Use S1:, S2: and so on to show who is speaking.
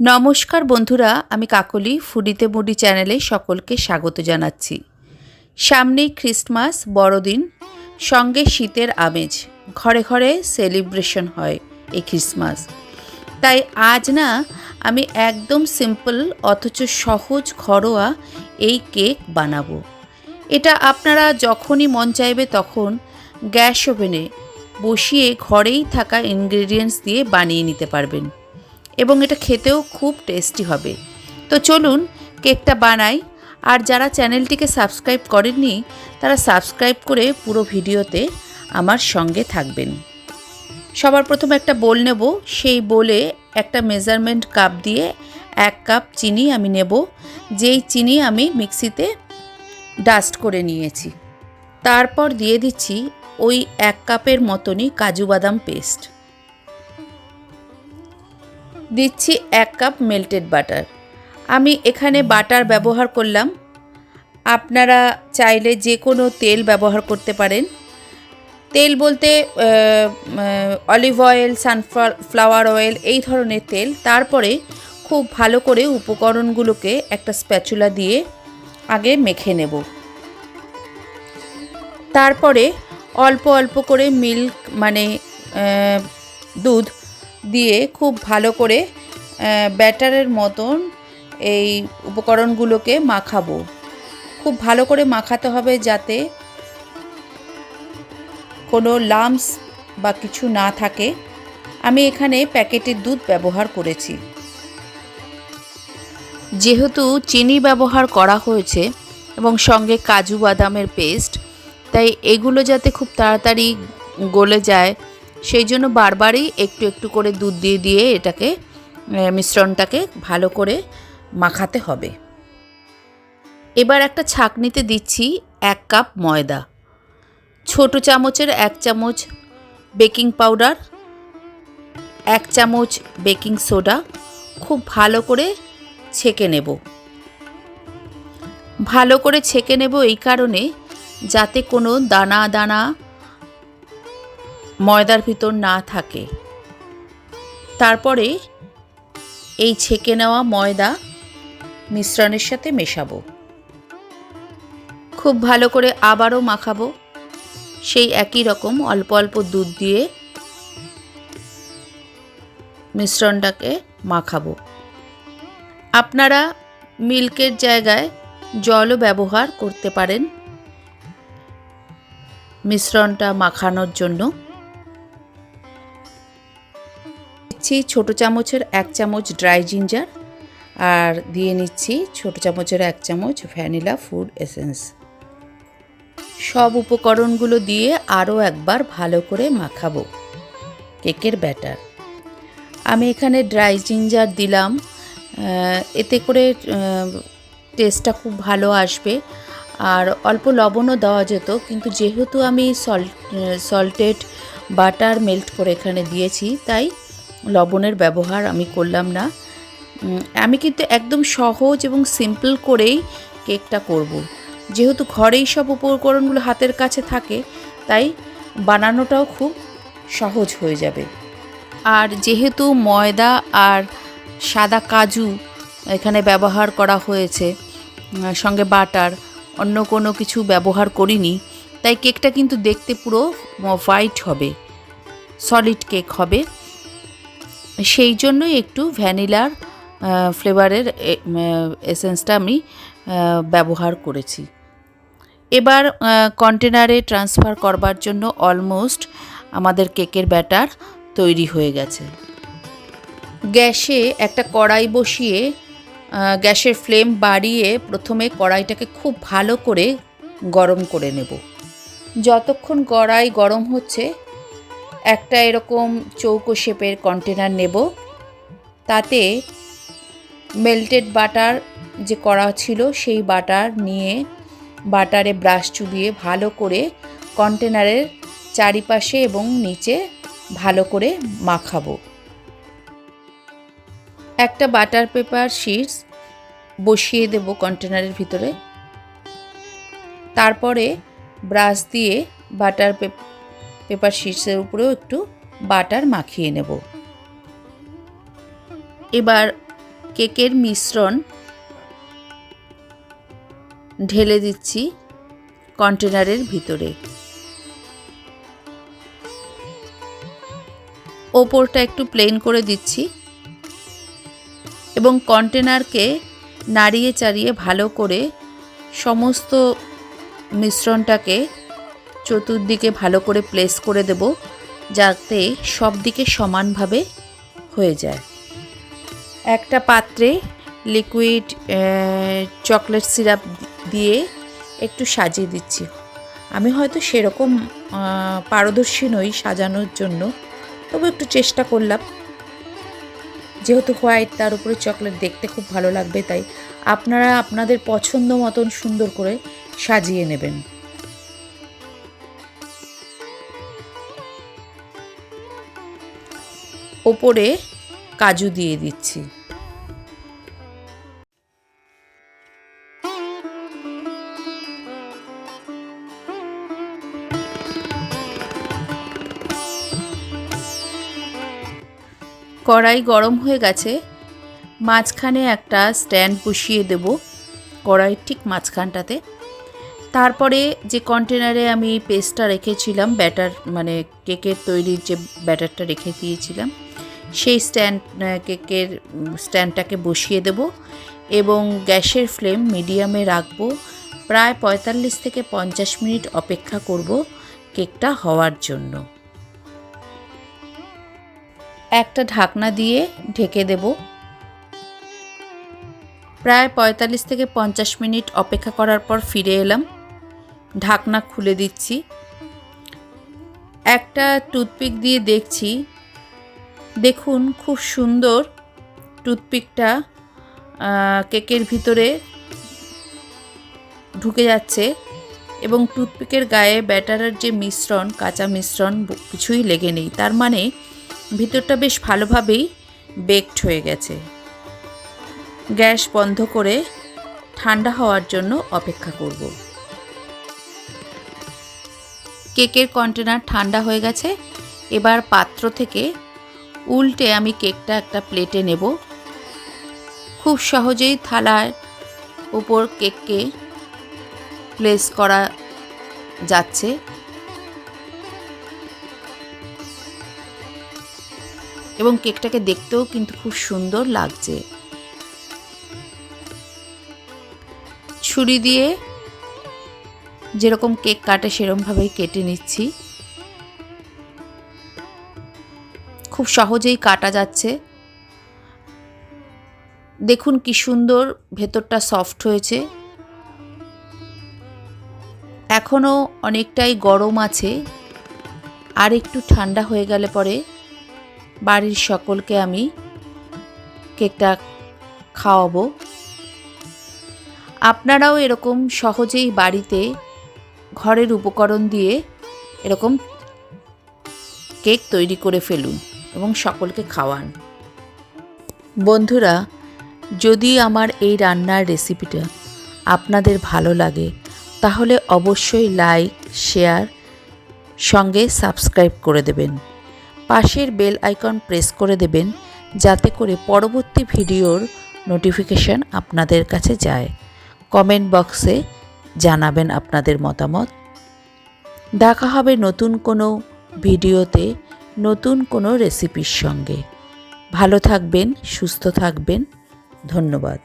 S1: নমস্কার বন্ধুরা, আমি কাকলি, ফুডিতে মুডি চ্যানেলে সকলকে স্বাগত জানাচ্ছি। সামনেই খ্রিস্টমাস, বড়দিন, সঙ্গে শীতের আমেজ। ঘরে ঘরে সেলিব্রেশন হয় এই খ্রিস্টমাস। তাই আজ না, আমি একদম সিম্পল অথচ সহজ ঘরোয়া এই কেক বানাবো। এটা আপনারা যখনই মন চাইবে তখন গ্যাস ওভেনে বসিয়ে ঘরেই থাকা ইনগ্রেডিয়েন্টস দিয়ে বানিয়ে নিতে পারবেন। এবং এটা খেতেও খুব টেস্টি হবে। তো চলুন, কেকটা বানাই। আর যারা চ্যানেলটিকে সাবস্ক্রাইব করেননি, তারা সাবস্ক্রাইব করে পুরো ভিডিওতে আমার সঙ্গে থাকবেন। সবার প্রথমে একটা বোল নেব। সেই বোলে একটা মেজারমেন্ট কাপ দিয়ে এক কাপ চিনি আমি নেব। যেই চিনি আমি মিক্সিতে ডাস্ট করে নিয়েছি। তারপর দিয়ে দিচ্ছি ওই এক কাপের মতনই কাজু বাদাম পেস্ট। দিচ্ছি এক কাপ মেল্টেড বাটার আমি এখানে বাটার ব্যবহার করলাম। আপনারা চাইলে যে কোনো তেল ব্যবহার করতে পারেন। তেল বলতে অলিভ অয়েল সানফ্লাওয়ার অয়েল এই ধরনের তেল। তারপরে খুব ভালো করে উপকরণগুলোকে একটা স্প্যাচুলা দিয়ে আগে মেখে নেব। তারপরে অল্প অল্প করে মিল্ক মানে দুধ দিয়ে খুব ভালো করে ব্যাটারের মতন এই উপকরণগুলোকে মাখাবো। খুব ভালো করে মাখাতে হবে যাতে কোনো লামস বা কিছু না থাকে। আমি এখানে প্যাকেটের দুধ ব্যবহার করেছি। যেহেতু চিনি ব্যবহার করা হয়েছে এবং সঙ্গে কাজু বাদামের পেস্ট তাই এগুলো যাতে খুব তাড়াতাড়ি গলে যায় সেই জন্য বারবারই একটু একটু করে দুধ দিয়ে দিয়ে এটাকে মিশ্রণটাকে ভালো করে মাখাতে হবে। এবার একটা ছাঁকনিতে দিচ্ছি এক কাপ ময়দা, ছোট চামচের এক চামচ বেকিং পাউডার, এক চামচ বেকিং সোডা, খুব ভালো করে ছেঁকে নেব। ভালো করে ছেঁকে নেব এই কারণে যাতে কোনো দানা দানা ময়দার ভিতর না থাকে। তারপরে এই ছেঁকে নেওয়া ময়দা মিশ্রণের সাথে মেশাবো। খুব ভালো করে আবারও মাখাবো। সেই একই রকম অল্প অল্প দুধ দিয়ে মিশ্রণটাকে মাখাবো। আপনারা মিল্কের জায়গায় জলও ব্যবহার করতে পারেন মিশ্রণটা মাখানোর জন্য। নিচ্ছি ছোটো চামচের এক চামচ ড্রাই জিঞ্জার আর দিয়ে নিচ্ছি ছোটো চামচের এক চামচ ভ্যানিলা ফুড এসেন্স সব উপকরণগুলো দিয়ে আরও একবার ভালো করে মাখাবো কেকের ব্যাটার। আমি এখানে ড্রাই জিঞ্জার দিলাম এতে করে টেস্টটা খুব ভালো আসবে। আর অল্প লবণও দেওয়া যেত, কিন্তু যেহেতু আমি সল্ট সল্টেড বাটার মেল্ট করে এখানে দিয়েছি, তাই লবণের ব্যবহার আমি করলাম না। আমি কিন্তু একদম সহজ এবং সিম্পল করেই কেকটা করব। যেহেতু ঘরেই সব উপকরণগুলো হাতের কাছে থাকে, তাই বানানোটাও খুব সহজ হয়ে যাবে। আর যেহেতু ময়দা আর সাদা কাজু এখানে ব্যবহার করা হয়েছে সঙ্গে বাটার, অন্য কোনো কিছু ব্যবহার করিনি, তাই কেকটা কিন্তু দেখতে পুরো হোয়াইট হবে সলিড কেক হবে। সেই জন্যই একটু ভ্যানিলার ফ্লেভারের এসেন্সটা আমি ব্যবহার করেছি। এবার কন্টেনারে ট্রান্সফার করবার জন্য অলমোস্ট আমাদের কেকের ব্যাটার তৈরি হয়ে গেছে। গ্যাসে একটা কড়াই বসিয়ে গ্যাসের ফ্লেম বাড়িয়ে প্রথমে কড়াইটাকে খুব ভালো করে গরম করে নেব। যতক্ষণ কড়াই গরম হচ্ছে একটা এরকম চৌকো শেপের কন্টেনার নেব। তাতে মেল্টেড বাটার যে করা ছিল সেই বাটার নিয়ে বাটারে ব্রাশ চুবিয়ে ভালো করে কন্টেনারের চারিপাশে এবং নিচে ভালো করে মাখাবো। একটা বাটার পেপার শিটস বসিয়ে দেব কন্টেনারের ভিতরে। তারপরে ব্রাশ দিয়ে বাটার পেপার শিটসের উপরেও একটু বাটার মাখিয়ে নেব। এবার কেকের মিশ্রণ ঢেলে দিচ্ছি কন্টেনারের ভিতরে। ওপরটা একটু প্লেন করে দিচ্ছি এবং কন্টেনারকে নাড়িয়ে চাড়িয়ে ভালো করে সমস্ত মিশ্রণটাকে চতুর্দিকে ভালো করে প্লেস করে দেব, যাতে সব দিকে সমানভাবে হয়ে যায়। একটা পাত্রে লিকুইড চকলেট সিরাপ দিয়ে একটু সাজিয়ে দিচ্ছি। আমি হয়তো সেরকম পারদর্শী নই সাজানোর জন্য, তবু একটু চেষ্টা করলাম। যেহেতু হোয়াইট তার উপরে চকলেট দেখতে খুব ভালো লাগবে, তাই আপনারা আপনাদের পছন্দ মতন সুন্দর করে সাজিয়ে নেবেন। ওপরে কাজু দিয়ে দিচ্ছি। কড়াই গরম হয়ে গেছে। মাঝখানে একটা স্ট্যান্ড বসিয়ে দেব কড়াইয়ের ঠিক মাঝখানটাতে। তারপরে যে কন্টেনারে আমি পেস্টটা রেখেছিলাম, ব্যাটার মানে কেকের তৈরির যে ব্যাটারটা রেখে দিয়েছিলাম সেই স্ট্যান্ড কেকের স্ট্যান্ডটাকে বসিয়ে দেব এবং গ্যাসের ফ্লেম মিডিয়ামে রাখব। প্রায় পঁয়তাল্লিশ থেকে পঞ্চাশ মিনিট অপেক্ষা করব কেকটা হওয়ার জন্য। একটা ঢাকনা দিয়ে ঢেকে দেব। প্রায় পঁয়তাল্লিশ থেকে পঞ্চাশ মিনিট অপেক্ষা করার পর ফিরে এলাম। ঢাকনা খুলে দিচ্ছি। একটা টুথপিক দিয়ে দেখছি দেখুন খুব সুন্দর টুথপিকটা কেকের ভিতরে ঢুকে যাচ্ছে এবং টুথপিকের গায়ে ব্যাটারের যে মিশ্রণ, কাঁচা মিশ্রণ কিছুই লেগে নেই। তার মানে ভিতরটা বেশ ভালোভাবেই বেকড হয়ে গেছে। গ্যাস বন্ধ করে ঠান্ডা হওয়ার জন্য অপেক্ষা করব। কেকের কন্টেনার ঠান্ডা হয়ে গেছে। এবার পাত্র থেকে উল্টে আমি কেকটা একটা প্লেটে নেব। খুব সহজেই থালার উপর কেককে প্লেস করা যাচ্ছে। এবং কেকটাকে দেখতেও কিন্তু খুব সুন্দর লাগছে। ছুরি দিয়ে যেরকম কেক কাটে, সেরকমভাবেই কেটে নিচ্ছি। খুব সহজেই কাটা যাচ্ছে। দেখুন কি সুন্দর ভেতরটা সফট হয়েছে। এখনও অনেকটাই গরম আছে। আর একটু ঠান্ডা হয়ে গেলে পরে বাড়ির সকলকে আমি কেকটা খাওয়াবো। আপনারাও এরকম সহজেই বাড়িতে ঘরের উপকরণ দিয়ে এরকম কেক তৈরি করে ফেলুন। এবং সকলকে খাওয়ান। বন্ধুরা, যদি আমার এই রান্নার রেসিপিটা আপনাদের ভালো লাগে, তাহলে অবশ্যই লাইক, শেয়ার, সঙ্গে সাবস্ক্রাইব করে দেবেন। পাশের বেল আইকন প্রেস করে দেবেন, যাতে করে পরবর্তী ভিডিওর নোটিফিকেশন আপনাদের কাছে যায়। কমেন্ট বক্সে জানাবেন আপনাদের মতামত। দেখা হবে নতুন কোনো ভিডিওতে। নতুন কোনো রেসিপির সঙ্গে। ভালো থাকবেন সুস্থ থাকবেন। ধন্যবাদ।